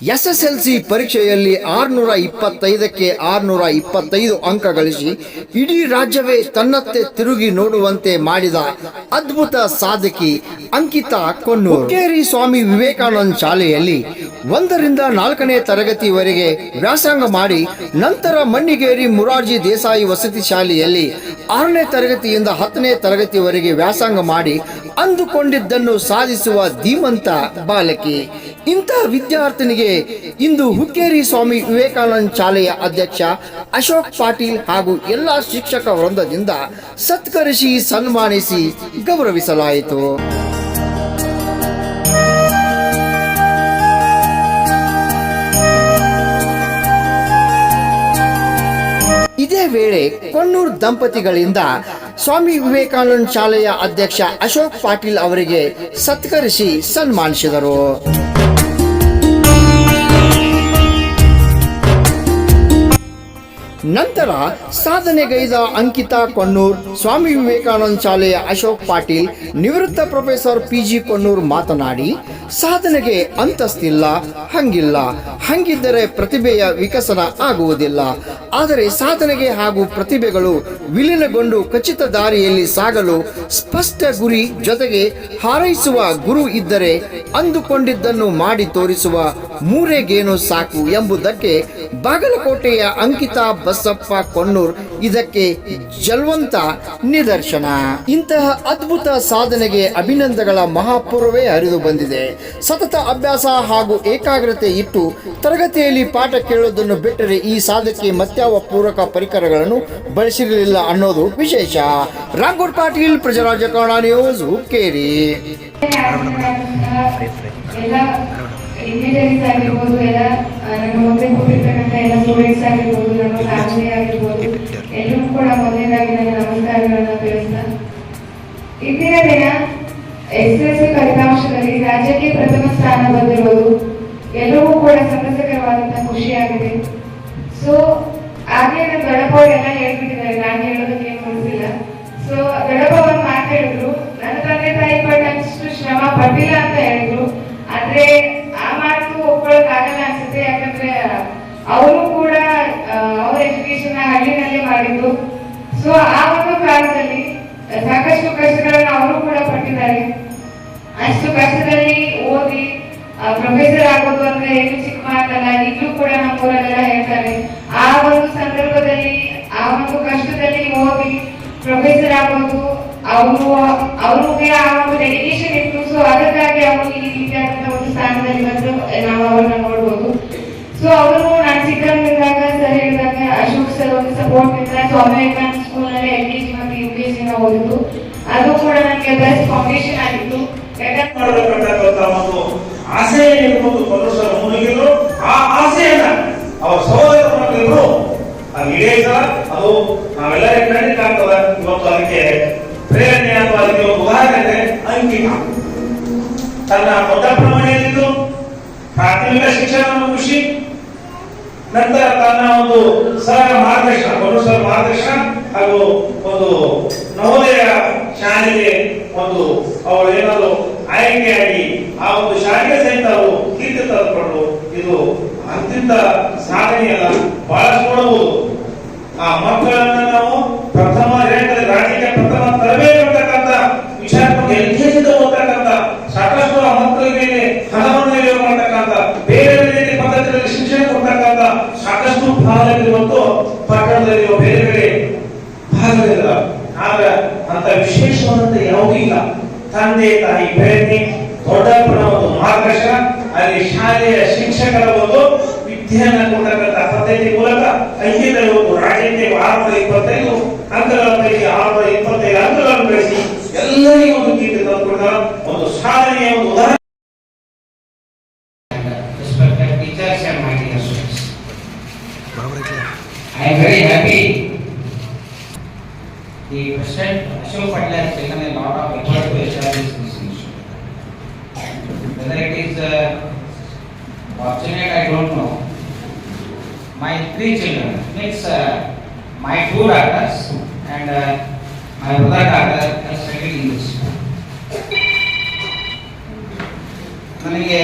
ರಾ- C ಪರೀಕ್ಷೆಯಲ್ಲಿ ಆರುನೂರ ಇಪ್ಪತ್ತೈದಕ್ಕೆ ಆರುನೂರ ಇಪ್ಪತ್ತೈದು ಅಂಕ ಗಳಿಸಿ ಇಡೀ ರಾಜ್ಯವೇ ತನ್ನತ್ತೆ ತಿರುಗಿ ನೋಡುವಂತೆ ಮಾಡಿದ ಅದ್ಭುತ ಸಾಧಕಿ ಅಂಕಿತಾ ಕೊನ್ನೂರು. ಕೇರಿ ಸ್ವಾಮಿ ವಿವೇಕಾನಂದ ಶಾಲೆಯಲ್ಲಿ ಒಂದರಿಂದ ನಾಲ್ಕನೇ ತರಗತಿವರೆಗೆ ವ್ಯಾಸಂಗ ಮಾಡಿ ನಂತರ ಮಣ್ಣಿಗೇರಿ ಮುರಾರ್ಜಿ ದೇಸಾಯಿ ವಸತಿ ಶಾಲೆಯಲ್ಲಿ ಆರನೇ ತರಗತಿಯಿಂದ ಹತ್ತನೇ ತರಗತಿವರೆಗೆ ವ್ಯಾಸಂಗ ಮಾಡಿ ಅಂದುಕೊಂಡಿದ್ದನ್ನು ಸಾಧಿಸುವ ಧೀಮಂತ ಬಾಲಕಿ. ಇಂತಹ ವಿದ್ಯಾರ್ಥಿನಿಗೆ ಇಂದು ಹುಕ್ಕೇರಿ ಸ್ವಾಮಿ ವಿವೇಕಾನಂದ ಶಾಲೆಯ ಅಧ್ಯಕ್ಷ ಅಶೋಕ್ ಪಾಟೀಲ್ ಹಾಗೂ ಎಲ್ಲ ಶಿಕ್ಷಕ ವೃಂದದಿಂದ ಸತ್ಕರಿಸಿ ಸನ್ಮಾನಿಸಿ ಗೌರವಿಸಲಾಯಿತು. ಇದೇ ವೇಳೆ ಕೊಣ್ಣೂರ್ ದಂಪತಿಗಳಿಂದ ಸ್ವಾಮಿ ವಿವೇಕಾನಂದ ಶಾಲೆಯ ಅಧ್ಯಕ್ಷ ಅಶೋಕ್ ಪಾಟೀಲ್ ಅವರಿಗೆ ಸತ್ಕರಿಸಿ ಸನ್ಮಾನಿಸಿದರು. ನಂತರ ಸಾಧನೆಗೈದ ಅಂಕಿತಾ ಕೊನ್ನೂರ್ ಸ್ವಾಮಿ ವಿವೇಕಾನಂದ ಶಾಲೆಯ ಅಶೋಕ್ ಪಾಟೀಲ್, ನಿವೃತ್ತ ಪ್ರೊಫೆಸರ್ ಪಿ ಜಿ ಕೊನ್ನೂರ್ ಮಾತನಾಡಿ, ಸಾಧನೆಗೆ ಅಂತಸ್ತಿಲ್ಲ, ಹಂಗಿಲ್ಲ. ಹಂಗಿದ್ದರೆ ಪ್ರತಿಭೆಯ ವಿಕಸನ ಆಗುವುದಿಲ್ಲ. ಆದರೆ ಸಾಧನೆಗೆ ಹಾಗೂ ಪ್ರತಿಭೆಗಳು ವಿಲೀನಗೊಂಡು ಖಚಿತ ದಾರಿಯಲ್ಲಿ ಸಾಗಲು ಸ್ಪಷ್ಟ ಗುರಿ ಜೊತೆಗೆ ಹಾರೈಸುವ ಗುರು ಇದ್ದರೆ ಅಂದುಕೊಂಡಿದ್ದನ್ನು ಮಾಡಿ ತೋರಿಸುವ ಮೂರೆಗೇನು ಸಾಕು ಎಂಬುದಕ್ಕೆ ಬಾಗಲಕೋಟೆಯ ಅಂಕಿತಾ ಬಸಪ್ಪ ಕೊಣ್ಣೂರ್ ಇದಕ್ಕೆ ಜಲ್ವಂತ ನಿದರ್ಶನ. ಇಂತಹ ಅದ್ಭುತ ಸಾಧನೆಗೆ ಅಭಿನಂದಗಳ ಮಹಾಪೂರ್ವವೇ ಹರಿದು ಬಂದಿದೆ. ಸತತ ಅಭ್ಯಾಸ ಹಾಗೂ ಏಕಾಗ್ರತೆ ಇಟ್ಟು ತರಗತಿಯಲ್ಲಿ ಪಾಠ ಕೇಳುವುದನ್ನು ಬಿಟ್ಟರೆ ಈ ಸಾಧಕ್ಕೆ ಮತ್ಯಾವ ಪೂರಕ ಪರಿಕರಗಳನ್ನು ಬಳಸಿರಲಿಲ್ಲ ಅನ್ನೋದು ವಿಶೇಷ. ರಾಘೋಡ್ ಪಾಟೀಲ್ ಪ್ರಜರಾಜ್ಯ ಕನ್ನಡ ನ್ಯೂಸ್ ಹುಕ್ಕೇರಿ. ಇಂಜಿನಿಯರಿಂಗ್ ಆಗಿರ್ಬೋದು ಎಲ್ಲ ನನ್ನ ಮುಂದೆ ಕೂತಿರ್ತಕ್ಕಂಥ ಎಲ್ಲ ಸ್ಟೂಡೆಂಟ್ಸ್ ಆಗಿರ್ಬೋದು, ನಮ್ಮ ಫ್ಯಾಮಿಲಿ ಆಗಿರ್ಬೋದು, ಎಲ್ಲರೂ ಕೂಡ ಮೊದಲನೇದಾಗಿ ನನ್ನ ನಮಸ್ಕಾರಗಳನ್ನ ತಿಳಿಸ್ತಾ. ಇಂದಿನ ದಿನ ಎಸ್ ಎಸ್ ಫಲಿತಾಂಶದಲ್ಲಿ ರಾಜ್ಯಕ್ಕೆ ಪ್ರಥಮ ಸ್ಥಾನ ಬಂದಿರುವುದು ಎಲ್ಲವೂ ಕೂಡ ಸಂತಸಕರವಾದಂತಹ ಖುಷಿಯಾಗಿದೆ. ಸೊ ಆಗ್ಲೇ ದೊಡ್ಡಪ್ಪ ಅವರು ಕೂಡ ಅವರ ಎಜುಕೇಶನ್ ಹಳ್ಳಿನಲ್ಲೇ ಮಾಡಿದ್ದು. ಸೊ ಆ ಒಂದು ಕಾಲದಲ್ಲಿ ಸಾಕಷ್ಟು ಕಷ್ಟಗಳನ್ನು ಅವರು ಕೂಡ ಪಟ್ಟಿದ್ದಾರೆ. ಅಷ್ಟು ಕಷ್ಟದಲ್ಲಿ ಓದಿ ಪ್ರೊಫೆಸರ್ ಆಗೋದು ಅಂದ್ರೆ ಏನು ಚಿಕ್ಕ ಮಾತಲ್ಲ, ಈಗಲೂ ಕೂಡ ನಮ್ಮೂರಲ್ಲೆಲ್ಲ ಹೇಳ್ತಾರೆ. ಆ ಒಂದು ಸಂದರ್ಭದಲ್ಲಿ, ಆ ಒಂದು ಕಷ್ಟದಲ್ಲಿ ಓದಿ ಪ್ರೊಫೆಸರ್ ಆಗೋದು ಅವರು ಅವ್ರಿಗೆ ಆ ಒಂದು ಡೆಡಿಕೇಶನ್ ಇತ್ತು. ಸೊ ಅದಕ್ಕಾಗಿ ಅವರು ಈ ರೀತಿಯಾದಂತಹ ಒಂದು ಸ್ಥಾನದಲ್ಲಿ ಬಂದು ನಾವು ಅವ್ರನ್ನ ನೋಡ್ಬೋದು. ಸೊ ಅವರು ನಾನು ಚಿಕ್ಕಂದಿದ್ದಾಗ ಸರ್ ಹೇಳಿದಾಗ ಅಶೋಕ್ ಸರ್ ಒಂದು ಸಪೋರ್ಟ್ ಇಂದ ಸ್ವಾಮಿ ವಿವೇಕಾನಂದ ಸ್ಕೂಲ್ನಲ್ಲಿ ಎಲ್ ಕೆ ಜಿ ಮತ್ತು ಯು ಕೆ ಜಿ ಓದಿದ್ದು. ಅದು ಕೂಡ ನನಗೆ ಬೆಸ್ಟ್ ಫೌಂಡೇಶನ್ ಆಗಿತ್ತು. ಮಾಡಬೇಕಂತಕ್ಕಂಥ ಒಂದು ಆಸೆ ಒಂದು ಪರಮೇಶ್ವರ ಮುನಿಗಿದ್ರು ಆ ಆಸೆಯನ್ನ ಅವರ ಸಹೋದರ ಮಕ್ಕಳಿದ್ರು ಅದು ಈಡೇರಿಸ ಅದು ನಾವೆಲ್ಲರಿಗೆ ಖಂಡಿತ ಆಗ್ತದೆ. ಇವತ್ತು ಅದಕ್ಕೆ ಪ್ರೇರಣೆ ಅಥವಾ ಅದಕ್ಕೆ ಒಂದು ಉದಾಹರಣೆ ಅಂಕಿತ. ತನ್ನ ದೊಡ್ಡ ಪ್ರಮಾಣದಲ್ಲಿದ್ದು ಪ್ರಾಥಮಿಕ ಶಿಕ್ಷಣ ಖುಷಿ ನಂತರ ತನ್ನ ಒಂದು ಸರಳ ಮಾರ್ಗದರ್ಶನ ಪರಮೇಶ್ವರ ಮಾರ್ಗದರ್ಶನ ಹಾಗೂ ಒಂದು ನವೋದಯ ಶಾಲೆಗೆ ಒಂದು ಅವಳು ಏನಾದ್ರು ಆಯ್ಕೆಯಾಗಿ ಆ ಒಂದು ಶಾಲೆಗೆ ಸಹಿತ ಅವರು ಕೀರ್ತಿ ತಂದುಕೊಂಡು ಇದು ಅತ್ಯಂತ ಸಾಧನೆಯಲ್ಲ ಬಹಳಷ್ಟು ಆ ಮಕ್ಕಳನ್ನ ನಾವು ತಂದೆ ತಾಯಿ ಪ್ರೇರಣೆ ದೊಡ್ಡಪ್ಪನ ಒಂದು ಮಾರ್ಗದರ್ಶನ ಅಲ್ಲಿ ಶಾಲೆಯ ಶಿಕ್ಷಕರ ಒಂದು ವಿದ್ಯೆಯನ್ನ ಕೊಡ್ತಕ್ಕಂಥ ಪದ್ಧತಿ ಮೂಲಕ ಅಂಕಿತ ಇವತ್ತು ರಾಜ್ಯಕ್ಕೆ ಆರುನೂರ ಇಪ್ಪತ್ತೈದು ಅಂಕಗಳ ಪೈಕಿ ಆರುನೂರ ಇಪ್ಪತ್ತೈದು ಅಂಕಗಳನ್ನು ಗಳಿಸಿ ಎಲ್ಲರಿಗೂ ಒಂದು ಕೀರ್ತಿ ತಂದುಕೊಟ್ಟ ಒಂದು ಸಾಧನೆಯ ಒಂದು ಉದಾಹರಣೆ respected teachers and my dear students. I am very happy. The President Ashok Patel has taken a lot of effort to my three children, means uh, my two daughters and uh, my other daughter has studied English. ನನಗೆ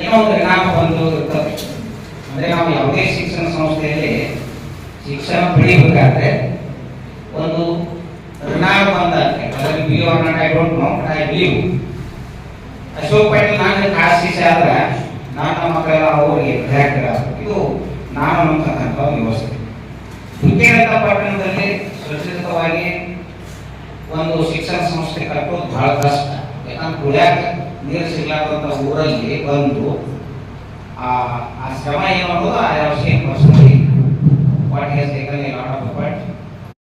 ಏನೋ ಜ್ಞಾನ ಬಂದು ಇರ್ತದೆ. ಅಂದರೆ ನಾವು ಯಾವುದೇ ಶಿಕ್ಷಣ ಸಂಸ್ಥೆಯಲ್ಲಿ ಶಿಕ್ಷಣ ಪಡೆಯಬೇಕಾದ್ರೆ ಒಂದು ಋಣಾಗ ಬಂದಾದ್ರೆ ಅದರಲ್ಲಿ be are not I don't know I believe Ashok Patil ನಾನು ಖಾಸಗಿ ಆದ್ರೆ ನಮ್ಮ ಮಕ್ಕಳೆಲ್ಲ ಅವರಿಗೆ ವಿದ್ಯಾರ್ಥಿಗಳ ಇದು ನಾನು ನಂಬತಕ್ಕಂಥ ಒಂದು ವ್ಯವಸ್ಥೆ ಹುಕ್ಕೇನಂತ ಪಟ್ಟಣದಲ್ಲಿ ಸುರಕ್ಷಿತವಾಗಿ ಒಂದು ಶಿಕ್ಷಣ ಸಂಸ್ಥೆ ಕಟ್ಟೋದು ಬಹಳ ಕಷ್ಟ. ಯಾಕಂದ್ರೆ ಕುಡಿಯಾಕ ನೀರು ಸಿಗ್ಲಾರ್ದಂಥ ಊರಲ್ಲಿ ಬಂದು ಆ ಶ್ರಮ ಏನು ಅನ್ನೋದು ಆ same personally what has taken